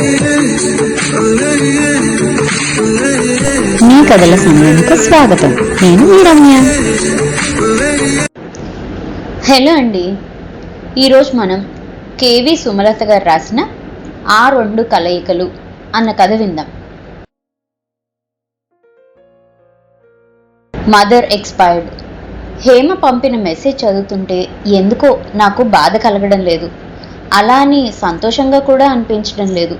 మీ కథల సమయానికి స్వాగతం. నేను మీ రమ్య. హలో అండి. ఈరోజు మనం కేవి సుమలత గారు రాసిన ఆ రెండు కలయికలు అన్న కథ విందాం. మదర్ ఎక్స్పైర్డ్ హేమ పంపిన మెసేజ్ చదువుతుంటే ఎందుకో నాకు బాధ కలగడం లేదు. అలా అని సంతోషంగా కూడా అనిపించడం లేదు.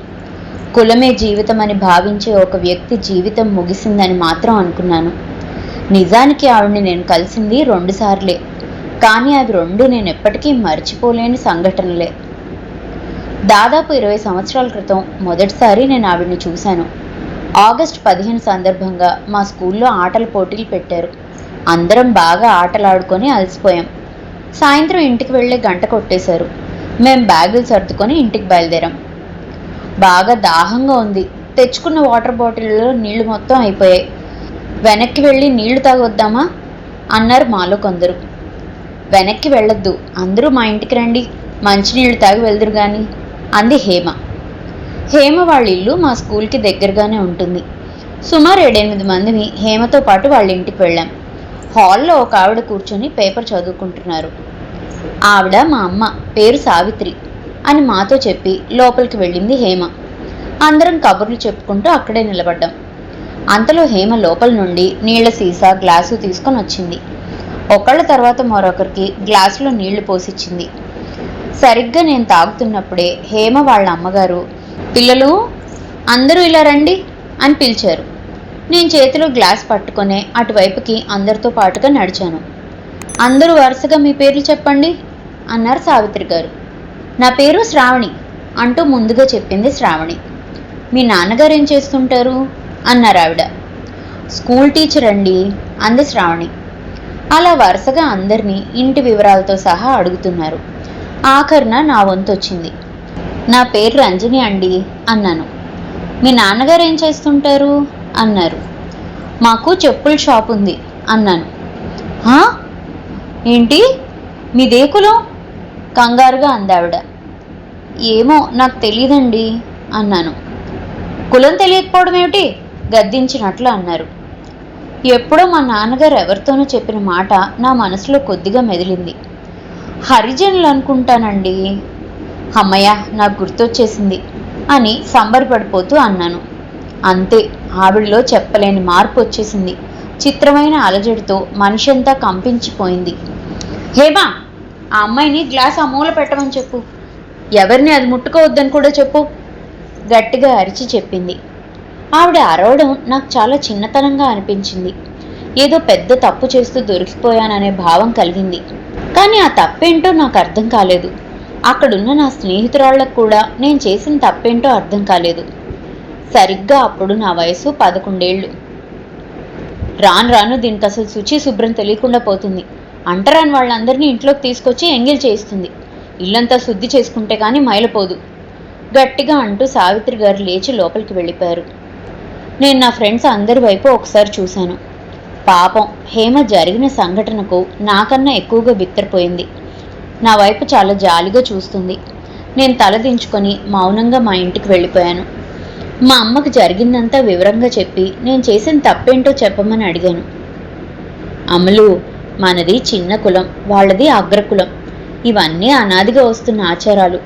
కులమే జీవితం అని భావించే ఒక వ్యక్తి జీవితం ముగిసిందని మాత్రం అనుకున్నాను. నిజానికి ఆవిడని నేను కలిసింది రెండుసార్లే కానీ అవి రెండు నేను ఎప్పటికీ మర్చిపోలేని సంఘటనలే. దాదాపు ఇరవై సంవత్సరాల క్రితం మొదటిసారి నేను ఆవిడని చూశాను. ఆగస్ట్ పదిహేను సందర్భంగా మా స్కూల్లో ఆటల పోటీలు పెట్టారు. అందరం బాగా ఆటలాడుకొని అలసిపోయాం. సాయంత్రం ఇంటికి వెళ్ళే గంట కొట్టేశారు. మేం బ్యాగులు సర్దుకొని ఇంటికి బయలుదేరాం. బాగా దాహంగా ఉంది. తెచ్చుకున్న వాటర్ బాటిల్లో నీళ్ళు మొత్తం అయిపోయాయి. వెనక్కి వెళ్ళి నీళ్ళు తాగొద్దామా? అన్నారు మాలో కొందరు. వెనక్కి వెళ్ళొద్దు. అందరూ మా ఇంటికి రండి. మంచినీళ్ళు తాగి వెళ్దురు కానీ అంది హేమ. హేమ వాళ్ళ ఇల్లు మా స్కూల్కి దగ్గరగానే ఉంటుంది. సుమారు ఏడెనిమిది మందిని హేమతో పాటు వాళ్ళ ఇంటికి వెళ్ళాం. హాల్లో ఒక ఆవిడ కూర్చొని పేపర్ చదువుకుంటున్నారు. ఆవిడ మా అమ్మ పేరు సావిత్రి. అని మాతో చెప్పి లోపలికి వెళ్ళింది హేమ. అందరం కబుర్లు చెప్పుకుంటూ అక్కడే నిలబడ్డాం. అంతలో హేమ లోపల నుండి నీళ్ళ సీసా గ్లాసు తీసుకొని వచ్చింది. ఒకళ్ళ తర్వాత మరొకరికి గ్లాసులో నీళ్ళు పోసిచ్చింది. సరిగ్గా నేను తాగుతున్నప్పుడే హేమ వాళ్ళ అమ్మగారు పిల్లలు అందరూ ఇలా రండి అని పిలిచారు. నేను చేతిలో గ్లాస్ పట్టుకొని అటువైపుకి అందరితో పాటుగా నడిచాను. అందరూ వరుసగా మీ పేర్లు చెప్పండి అన్నారు సావిత్రి గారు. నా పేరు శ్రావణి అంటూ ముందుగా చెప్పింది శ్రావణి. మీ నాన్నగారు ఏం చేస్తుంటారు? అన్నారు ఆవిడ. స్కూల్ టీచర్ అండి అంది శ్రావణి. అలా వరుసగా అందరినీ ఇంటి వివరాలతో సహా అడుగుతున్నారు. ఆఖరిన నా వంతు వచ్చింది నా పేరు రంజని అండి అన్నాను. మీ నాన్నగారు ఏం చేస్తుంటారు? అన్నారు. మాకు చెప్పుల షాప్ ఉంది అన్నాను. ఏంటి? మీదే కులం? కంగారుగా అందావిడ ఏమో నాకు తెలియదండి అన్నాను. కులం తెలియకపోవడం ఏమిటి? గద్దించినట్లు అన్నారు. ఎప్పుడో మా నాన్నగారు ఎవరితోనో చెప్పిన మాట నా మనసులో కొద్దిగా మెదిలింది. హరిజనులు అనుకుంటానండి. అమ్మయ్య నాకు గుర్తొచ్చేసింది అని సంబరపడిపోతూ అన్నాను. అంతే ఆవిడలో చెప్పలేని మార్పు వచ్చేసింది. చిత్రమైన అలజడితో మనిషంతా కంపించిపోయింది. హేమా ఆ అమ్మాయిని గ్లాస్ అమూల పెట్టమని చెప్పు. ఎవరిని అది ముట్టుకోవద్దని కూడా చెప్పు. గట్టిగా అరిచి చెప్పింది. ఆవిడ అరవడం నాకు చాలా చిన్నతనంగా అనిపించింది. ఏదో పెద్ద తప్పు చేస్తూ దొరికిపోయాననే భావం కలిగింది. కానీ ఆ తప్పేంటో నాకు అర్థం కాలేదు. అక్కడున్న నా స్నేహితురాళ్ళకు కూడా నేను చేసిన తప్పేంటో అర్థం కాలేదు. సరిగ్గా అప్పుడు నా వయసు పదకొండేళ్ళు. రాను రాను దీనికి అసలు శుచి శుభ్రం తెలియకుండా పోతుంది. అంటరాని వాళ్ళందరినీ ఇంట్లోకి తీసుకొచ్చి ఎంగిల్ చేయిస్తుంది. ఇల్లంతా శుద్ధి చేసుకుంటే కానీ మైలపోదు. గట్టిగా అంటూ సావిత్రి గారు లేచి లోపలికి వెళ్ళిపోయారు. నేను నా ఫ్రెండ్స్ అందరి వైపు ఒకసారి చూశాను. పాపం హేమ జరిగిన సంఘటనకు నాకన్నా ఎక్కువగా బిత్తరపోయింది. నా వైపు చాలా జాలిగా చూస్తుంది. నేను తలదించుకొని మౌనంగా మా ఇంటికి వెళ్ళిపోయాను. మా అమ్మకు జరిగిందంతా వివరంగా చెప్పి నేను చేసిన తప్పేంటో చెప్పమని అడిగాను. అమలు మనది చిన్న కులం వాళ్ళది అగ్రకులం. ఇవన్నీ అనాదిగా వస్తున్న ఆచారాలు.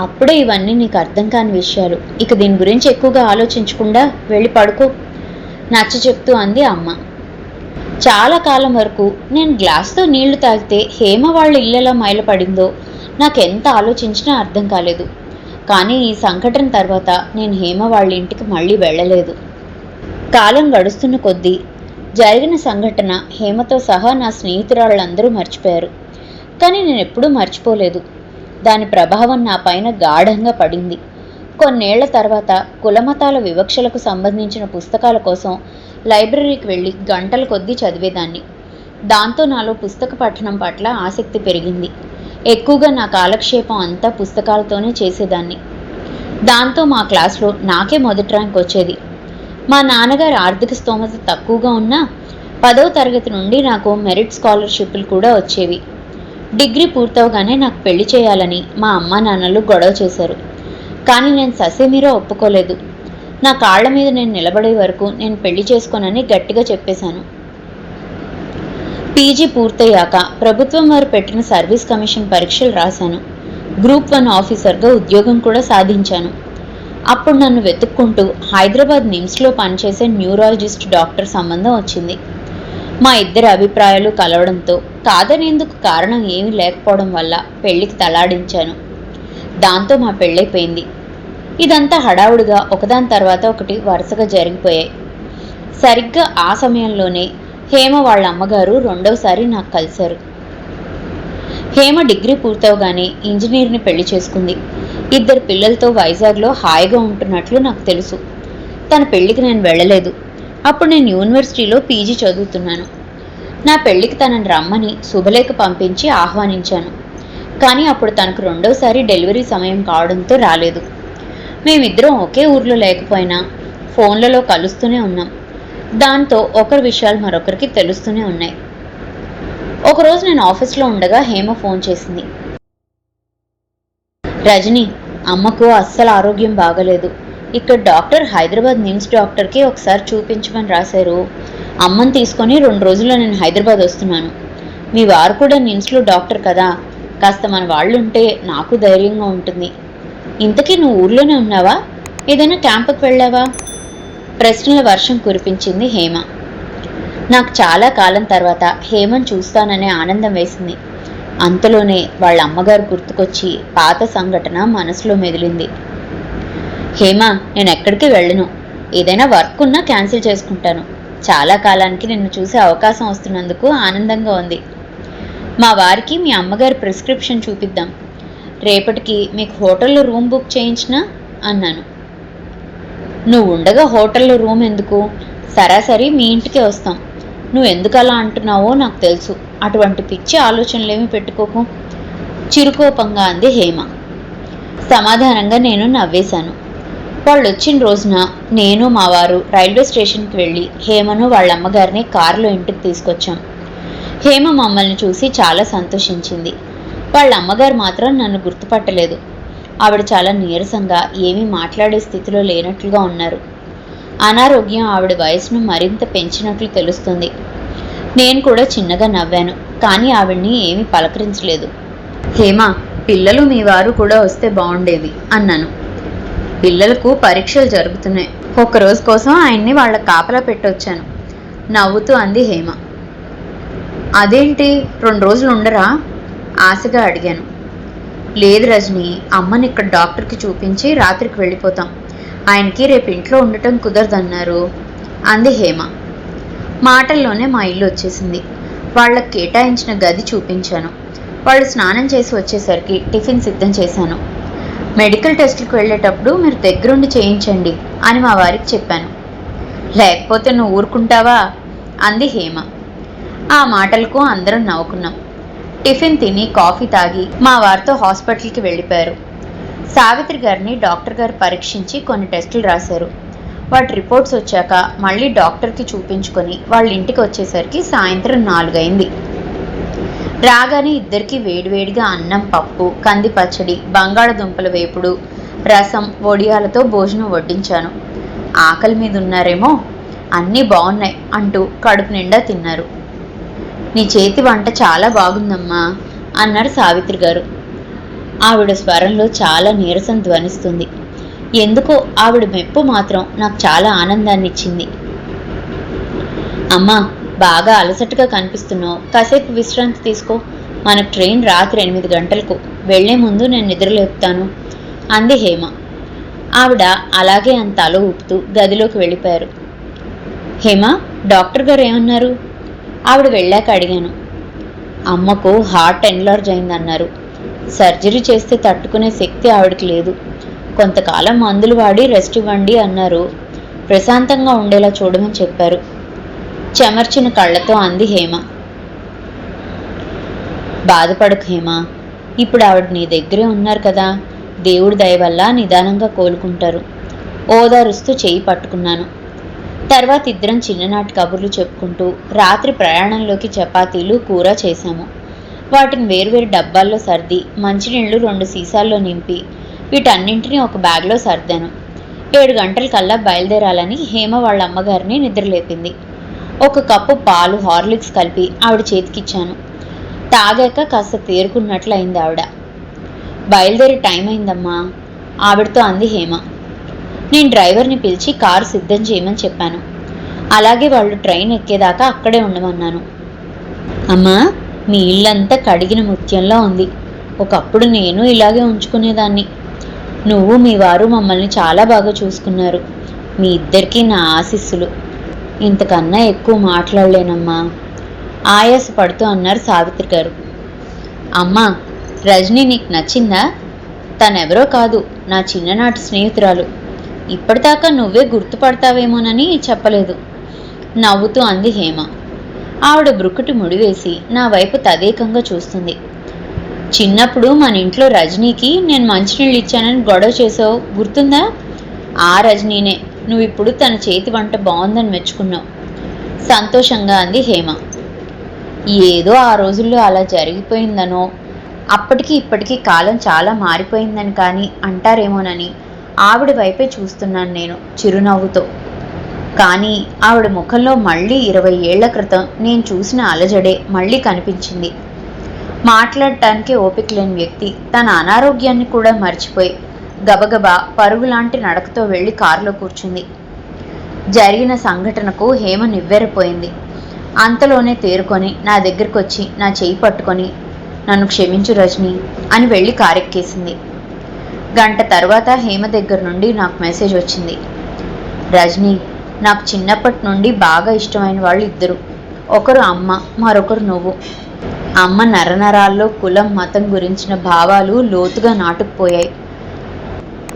అప్పుడే ఇవన్నీ నీకు అర్థం కాని విషయాలు. ఇక దీని గురించి ఎక్కువగా ఆలోచించకుండా వెళ్ళి పడుకో. నచ్చ చెప్తూ అంది అమ్మ. చాలా కాలం వరకు నేను గ్లాస్తో నీళ్ళు తాగితే హేమ వాళ్ళ ఇళ్ళెలా మైలపడిందో నాకెంత ఆలోచించినా అర్థం కాలేదు. కానీ ఈ సంఘటన తర్వాత నేను హేమ వాళ్ళ ఇంటికి మళ్ళీ వెళ్ళలేదు. కాలం గడుస్తున్న కొద్దీ జరిగిన సంఘటన హేమతో సహా నా స్నేహితురాళ్ళందరూ మర్చిపోయారు. కానీ నేను ఎప్పుడూ మర్చిపోలేదు. దాని ప్రభావం నా పైన గాఢంగా పడింది. కొన్నేళ్ళ తర్వాత కులమతాల వివక్షలకు సంబంధించిన పుస్తకాల కోసం లైబ్రరీకి వెళ్ళి గంటల కొద్దీ చదివేదాన్ని. దాంతో నాలో పుస్తక పఠనం పట్ల ఆసక్తి పెరిగింది. ఎక్కువగా నా కాలక్షేపం అంతా పుస్తకాలతోనే చేసేదాన్ని. దాంతో మా క్లాస్లో నాకే మొదటి ర్యాంక్ వచ్చేది. మా నాన్నగారి ఆర్థిక స్తోమత తక్కువగా ఉన్నా పదవ తరగతి నుండి నాకు మెరిట్ స్కాలర్షిప్లు కూడా వచ్చేవి. డిగ్రీ పూర్తవగానే నాకు పెళ్ళి చేయాలని మా అమ్మ నాన్నలు గొడవ చేశారు. కానీ నేను ససేమిరో ఒప్పుకోలేదు. నా కాళ్ళ మీద నేను నిలబడే వరకు నేను పెళ్ళి చేసుకోనని గట్టిగా చెప్పేశాను. పీజీ పూర్తయ్యాక ప్రభుత్వం వారు పెట్టిన సర్వీస్ కమిషన్ పరీక్షలు రాశాను. గ్రూప్ వన్ ఆఫీసర్గా ఉద్యోగం కూడా సాధించాను. అప్పుడు నన్ను వెతుక్కుంటూ హైదరాబాద్ నిమ్స్లో పనిచేసే న్యూరాలజిస్ట్ డాక్టర్ సంబంధం వచ్చింది. మా ఇద్దరి అభిప్రాయాలు కలవడంతో కాదనేందుకు కారణం ఏమీ లేకపోవడం వల్ల పెళ్ళికి తలాడించాను. దాంతో మా పెళ్ళైపోయింది. ఇదంతా హడావుడిగా ఒకదాని తర్వాత ఒకటి వరుసగా జరిగిపోయాయి. సరిగ్గా ఆ సమయంలోనే హేమ వాళ్ళ అమ్మగారు రెండవసారి నాకు కలిశారు. హేమ డిగ్రీ పూర్తవగానే ఇంజనీర్ని పెళ్ళి చేసుకుంది. ఇద్దరు పిల్లలతో వైజాగ్లో హాయిగా ఉంటున్నట్లు నాకు తెలుసు. తన పెళ్ళికి నేను వెళ్ళలేదు. అప్పుడు నేను యూనివర్సిటీలో పీజీ చదువుతున్నాను. నా పెళ్ళికి తనని రమ్మని శుభలేఖ పంపించి ఆహ్వానించాను. కానీ అప్పుడు తనకు రెండోసారి డెలివరీ సమయం కావడంతో రాలేదు. మేమిద్దరం ఒకే ఊర్లో లేకపోయినా ఫోన్లలో కలుస్తూనే ఉన్నాం. దాంతో ఒకరి విషయాలు మరొకరికి తెలుస్తూనే ఉన్నాయి. ఒకరోజు నేను ఆఫీస్లో ఉండగా హేమ ఫోన్ చేసింది. రజని అమ్మకు అస్సలు ఆరోగ్యం బాగలేదు. ఇక్కడ డాక్టర్ హైదరాబాద్ నిమ్స్ డాక్టర్కి ఒకసారి చూపించమని రాశారు. అమ్మని తీసుకొని రెండు రోజుల్లో నేను హైదరాబాద్ వస్తున్నాను. మీ వారు కూడా నిమ్స్లో డాక్టర్ కదా. కాస్త మన వాళ్ళు ఉంటే నాకు ధైర్యంగా ఉంటుంది. ఇంతకీ నువ్వు ఊర్లోనే ఉన్నావా? ఏదైనా క్యాంపుకి వెళ్ళావా? ప్రశ్నల వర్షం కురిపించింది హేమ. నాకు చాలా కాలం తర్వాత హేమను చూస్తాననే ఆనందం వేసింది. అంతలోనే వాళ్ళ అమ్మగారు గుర్తుకొచ్చి పాత సంఘటన మనసులో మెదిలింది. హేమ నేను ఎక్కడికి వెళ్ళను. ఏదైనా వర్క్ ఉన్నా క్యాన్సిల్ చేసుకుంటాను. చాలా కాలానికి నిన్ను చూసే అవకాశం వస్తున్నందుకు ఆనందంగా ఉంది. మా వారికి మీ అమ్మగారి ప్రిస్క్రిప్షన్ చూపిద్దాం. రేపటికి మీకు హోటల్లో రూమ్ బుక్ చేయించినా? అన్నాను. నువ్వు ఉండగా హోటల్లో రూమ్ ఎందుకు? సరాసరి మీ ఇంటికే వస్తాం. నువ్వు ఎందుకు అలా అంటున్నావో నాకు తెలుసు. అటువంటి పిచ్చి ఆలోచనలేమి పెట్టుకోకు. చిరుకోపంగా అంది హేమ. సమాధానంగా నేను నవ్వేశాను. వాళ్ళు వచ్చిన రోజున నేను మా వారు రైల్వే స్టేషన్కి వెళ్ళి హేమను వాళ్ళ అమ్మగారిని కారులో ఇంటికి తీసుకొచ్చాం. హేమ మమ్మల్ని చూసి చాలా సంతోషించింది. వాళ్ళ అమ్మగారు మాత్రం నన్ను గుర్తుపట్టలేదు. ఆవిడ చాలా నీరసంగా ఏమీ మాట్లాడే స్థితిలో లేనట్లుగా ఉన్నారు. అనారోగ్యం ఆవిడ వయసును మరింత పెంచినట్లు తెలుస్తుంది. నేను కూడా చిన్నగా నవ్వాను కానీ ఆవిడ్ని ఏమీ పలకరించలేదు. హేమ పిల్లలు మీ వారు కూడా వస్తే బాగుండేది అన్నాను. పిల్లలకు పరీక్షలు జరుగుతున్నాయి. ఒక రోజు కోసం ఆయన్ని వాళ్ళ కాపలా పెట్టొచ్చాను. నవ్వుతూ అంది హేమ. అదేంటి రెండు రోజులు ఉండరా? ఆశగా అడిగాను. లేదు రజని అమ్మని ఇక్కడ డాక్టర్కి చూపించి రాత్రికి వెళ్ళిపోతాం. ఆయనకి రేపు ఇంట్లో ఉండటం కుదరదన్నారు అంది హేమ. మాటల్లోనే మా ఇల్లు వచ్చేసింది. వాళ్ళకి కేటాయించిన గది చూపించాను. వాళ్ళు స్నానం చేసి వచ్చేసరికి టిఫిన్ సిద్ధం చేశాను. మెడికల్ టెస్ట్లకు వెళ్ళేటప్పుడు మీరు దగ్గరుండి చేయించండి అని మా వారికి చెప్పాను. లేకపోతే నువ్వు ఊరుకుంటావా? అంది హేమ. ఆ మాటలకు అందరం నవ్వుకున్నాం. టిఫిన్ తిని కాఫీ తాగి మా వారితో హాస్పిటల్కి వెళ్ళిపోయారు. సావిత్రి గారిని డాక్టర్ గారు పరీక్షించి కొన్ని టెస్టులు రాశారు. వాటి రిపోర్ట్స్ వచ్చాక మళ్ళీ డాక్టర్కి చూపించుకొని వాళ్ళ ఇంటికి వచ్చేసరికి సాయంత్రం నాలుగైంది. రాగానే ఇద్దరికి వేడివేడిగా అన్నం పప్పు కంది పచ్చడి బంగాళదుంపల వేపుడు రసం వడియాలతో భోజనం వడ్డించాను. ఆకలి మీద ఉన్నారేమో అన్నీ బాగున్నాయి అంటూ కడుపు నిండా తిన్నారు. నీ చేతి వంట చాలా బాగుందమ్మా అన్నారు సావిత్రి గారు. ఆవిడ స్వరంలో చాలా నీరసం ధ్వనిస్తుంది. ఎందుకో ఆవిడ మెప్పు మాత్రం నాకు చాలా ఆనందాన్ని ఇచ్చింది అమ్మా బాగా అలసటగా కనిపిస్తున్నావు. కాసేపు విశ్రాంతి తీసుకో. మన ట్రైన్ రాత్రి ఎనిమిది గంటలకు. వెళ్ళే ముందు నేను నిద్రలేపుతాను అంది హేమ. ఆవిడ అలాగే అంత తల ఊపుతూ గదిలోకి వెళ్ళిపోయారు. హేమ డాక్టర్ గారు ఏమన్నారు? ఆవిడ వెళ్ళాక అడిగాను. అమ్మకు హార్ట్ ఎన్లార్జ్ అయిందన్నారు. సర్జరీ చేస్తే తట్టుకునే శక్తి ఆవిడకి లేదు. కొంతకాలం మందులు వాడి రెస్ట్ ఇవ్వండి అన్నారు. ప్రశాంతంగా ఉండేలా చూడమని చెప్పారు. చెమర్చిన కళ్ళతో అంది హేమ. బాధపడకు హేమ. ఇప్పుడు ఆవిడ నీ దగ్గరే ఉన్నారు కదా. దేవుడి దయ వల్ల నిదానంగా కోలుకుంటారు. ఓదారుస్తూ చేయి పట్టుకున్నాను. తర్వాత ఇద్దరం చిన్ననాటి కబుర్లు చెప్పుకుంటూ రాత్రి ప్రయాణంలోకి చపాతీలు కూర చేశాము. వాటిని వేరువేరు డబ్బాల్లో సర్ది మంచినీళ్ళు రెండు సీసాల్లో నింపి వీటన్నింటినీ ఒక బ్యాగ్లో సర్దాను. ఏడు గంటల కల్లా బయలుదేరాలని హేమ వాళ్ళ అమ్మగారిని నిద్రలేపింది. ఒక కప్పు పాలు హార్లిక్స్ కలిపి ఆవిడ చేతికిచ్చాను. తాగాక కాస్త తేరుకున్నట్లు అయింది ఆవిడ. బయలుదేరి టైం అయిందమ్మా ఆవిడతో అంది హేమ. నేను డ్రైవర్ని పిలిచి కారు సిద్ధం చేయమని చెప్పాను. అలాగే వాళ్ళు ట్రైన్ ఎక్కేదాకా అక్కడే ఉండమన్నాను. అమ్మా మీ ఇల్లంతా కడిగిన ముత్యంలో ఉంది. ఒకప్పుడు నేను ఇలాగే ఉంచుకునేదాన్ని. నువ్వు మీ వారు మమ్మల్ని చాలా బాగా చూసుకున్నారు. మీ ఇద్దరికీ నా ఆశీస్సులు. ఇంతకన్నా ఎక్కువ మాట్లాడలేనమ్మా. ఆయాస పడుతూ అన్నారు సావిత్రి గారు. అమ్మా రజనీ నీకు నచ్చిందా? తనెవరో కాదు నా చిన్ననాటి స్నేహితురాలు. ఇప్పటిదాకా నువ్వే గుర్తుపడతావేమోనని చెప్పలేదు. నవ్వుతూ అంది హేమ. ఆవిడ బ్రుకుటి ముడివేసి నా వైపు తదేకంగా చూస్తుంది. చిన్నప్పుడు మన ఇంట్లో రజనీకి నేను మంచినీళ్ళు ఇచ్చానని గొడవ చేసావు గుర్తుందా? ఆ రజనీనే. నువ్వు ఇప్పుడు తన చేతి వంట బాగుందని మెచ్చుకున్నావు. సంతోషంగా అంది హేమ. ఏదో ఆ రోజుల్లో అలా జరిగిపోయిందనో అప్పటికి ఇప్పటికీ కాలం చాలా మారిపోయిందని కానీ అంటారేమోనని ఆవిడ వైపే చూస్తున్నాను నేను చిరునవ్వుతో. కానీ ఆవిడ ముఖంలో మళ్ళీ ఇరవై ఏళ్ళ క్రితం నేను చూసిన అలజడే మళ్ళీ కనిపించింది. మాట్లాడటానికి ఓపిక లేని వ్యక్తి తన అనారోగ్యాన్ని కూడా మర్చిపోయి గబగబా పరుగులాంటి నడకతో వెళ్ళి కారులో కూర్చుంది. జరిగిన సంఘటనకు హేమ నివ్వెరపోయింది. అంతలోనే తేరుకొని నా దగ్గరకు వచ్చి నా చేయి పట్టుకొని నన్ను క్షమించు రజని అని వెళ్ళి కారెక్కేసింది. గంట తర్వాత హేమ దగ్గర నుండి నాకు మెసేజ్ వచ్చింది. రజని నాకు చిన్నప్పటి నుండి బాగా ఇష్టమైన వాళ్ళు ఇద్దరు. ఒకరు అమ్మ మరొకరు నువ్వు. అమ్మ నరనరాల్లో కులం మతం గురించిన భావాలు లోతుగా నాటుకుపోయాయి.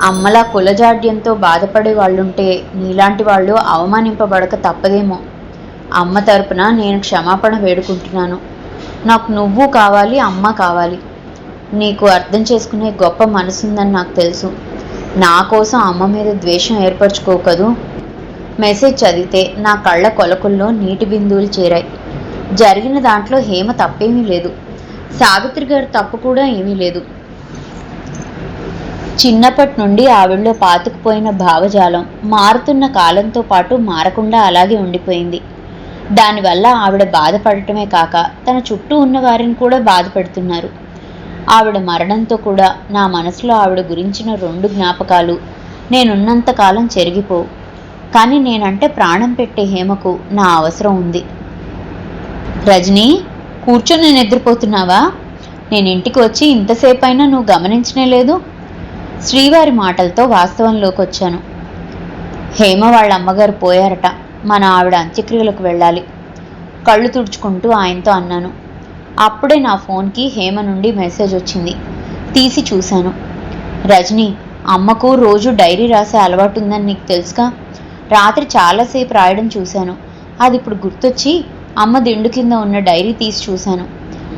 అమ్మలా కులజాడ్యంతో బాధపడే వాళ్ళుంటే నీలాంటి వాళ్ళు అవమానింపబడక తప్పదేమో. అమ్మ తరపున నేను క్షమాపణ వేడుకుంటున్నాను. నాకు నువ్వు కావాలి అమ్మ కావాలి. నీకు అర్థం చేసుకునే గొప్ప మనసుందని నాకు తెలుసు. నా కోసం అమ్మ మీద ద్వేషం ఏర్పరచుకోకదు మెసేజ్ చదివితే నా కళ్ళ కొలకుల్లో నీటి బిందువులు చేరాయి. జరిగిన దాంట్లో హేమ తప్పేమీ లేదు. సావిత్రి గారి తప్పు కూడా ఏమీ లేదు. చిన్నప్పటి నుండి ఆవిడలో పాతుకుపోయిన భావజాలం మారుతున్న కాలంతో పాటు మారకుండా అలాగే ఉండిపోయింది. దానివల్ల ఆవిడ బాధపడటమే కాక తన చుట్టూ ఉన్న వారిని కూడా బాధపెడుతున్నారు. ఆవిడ మరణంతో కూడా నా మనసులో ఆవిడ గురించిన రెండు జ్ఞాపకాలు నేనున్నంతకాలం చెరిగిపోవు కానీ నేనంటే ప్రాణం పెట్టే హేమకు నా అవసరం ఉంది. రజనీ కూర్చొని నిద్రపోతున్నావా? నేను ఇంటికి వచ్చి ఇంతసేపైనా నువ్వు గమనించనే లేదు. శ్రీవారి మాటలతో వాస్తవంలోకి వచ్చాను. హేమ వాళ్ళ అమ్మగారు పోయారట. మన ఆవిడ అంత్యక్రియలకు వెళ్ళాలి. కళ్ళు తుడుచుకుంటూ ఆయనతో అన్నాను. అప్పుడే నా ఫోన్కి హేమ నుండి మెసేజ్ వచ్చింది. తీసి చూశాను. రజనీ అమ్మకు రోజు డైరీ రాసే అలవాటు ఉందని నీకు తెలుసుగా? రాత్రి చాలాసేపు రాయడం చూశాను. అది ఇప్పుడు గుర్తొచ్చి అమ్మ దిండు కింద ఉన్న డైరీ తీసి చూశాను.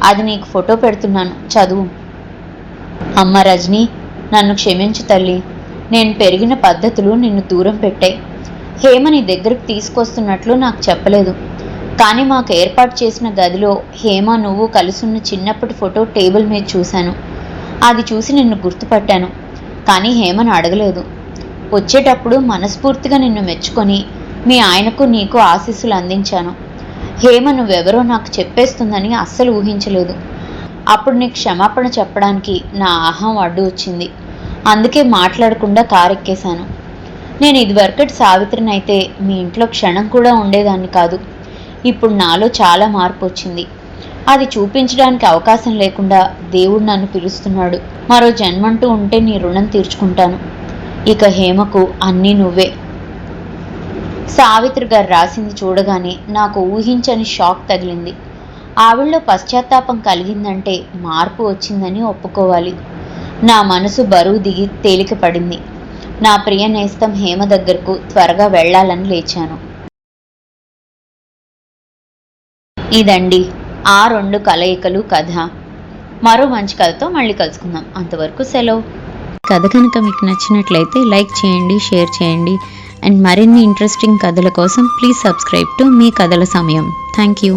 అది నీకు ఫోటో పెడుతున్నాను. చదువు. అమ్మ రజనీ నన్ను క్షమించు తల్లి. నేను పెరిగిన పద్ధతులు నిన్ను దూరం పెట్టాయి. హేమ నీ దగ్గరకు తీసుకొస్తున్నట్లు నాకు చెప్పలేదు. కానీ మాకు ఏర్పాటు చేసిన గదిలో హేమ నువ్వు కలుసున్న చిన్నప్పటి ఫోటో టేబుల్ మీద చూశాను. అది చూసి నిన్ను గుర్తుపట్టాను. కానీ హేమను అడగలేదు. వచ్చేటప్పుడు మనస్ఫూర్తిగా నిన్ను మెచ్చుకొని మీ ఆయనకు నీకు ఆశీస్సులు అందించాను. హేమ నువ్వెవరో నాకు చెప్పేస్తుందని అస్సలు ఊహించలేదు. అప్పుడు నీకు క్షమాపణ చెప్పడానికి నా అహం అడ్డు వచ్చింది. అందుకే మాట్లాడకుండా కారెక్కేశాను. నేను ఇదివరకటి సావిత్రిని అయితే మీ ఇంట్లో క్షణం కూడా ఉండేదాన్ని కాదు. ఇప్పుడు నాలో చాలా మార్పు వచ్చింది అది చూపించడానికి అవకాశం లేకుండా దేవుడు నన్ను పిలుస్తున్నాడు. మరో జన్మంటూ ఉంటే నీ రుణం తీర్చుకుంటాను. ఇక హేమకు అన్నీ నువ్వే. సావిత్రి గారు రాసింది చూడగానే నాకు ఊహించని షాక్ తగిలింది. ఆవిడలో పశ్చాత్తాపం కలిగిందంటే మార్పు వచ్చిందని ఒప్పుకోవాలి. నా మనసు బరువు దిగి తేలిక పడింది నా ప్రియ నేస్తం హేమ దగ్గరకు త్వరగా వెళ్ళాలని లేచాను. ఇదండి ఆ రెండు కలయికలు కథ. మరో మంచి కథతో మళ్ళీ కలుసుకుందాం. అంతవరకు సెలవు. కథ కనుక మీకు నచ్చినట్లయితే లైక్ చేయండి షేర్ చేయండి. అండ్ మరిన్ని ఇంట్రెస్టింగ్ కథల కోసం ప్లీజ్ సబ్స్క్రైబ్ టు మీ కథల సమయం. Thank you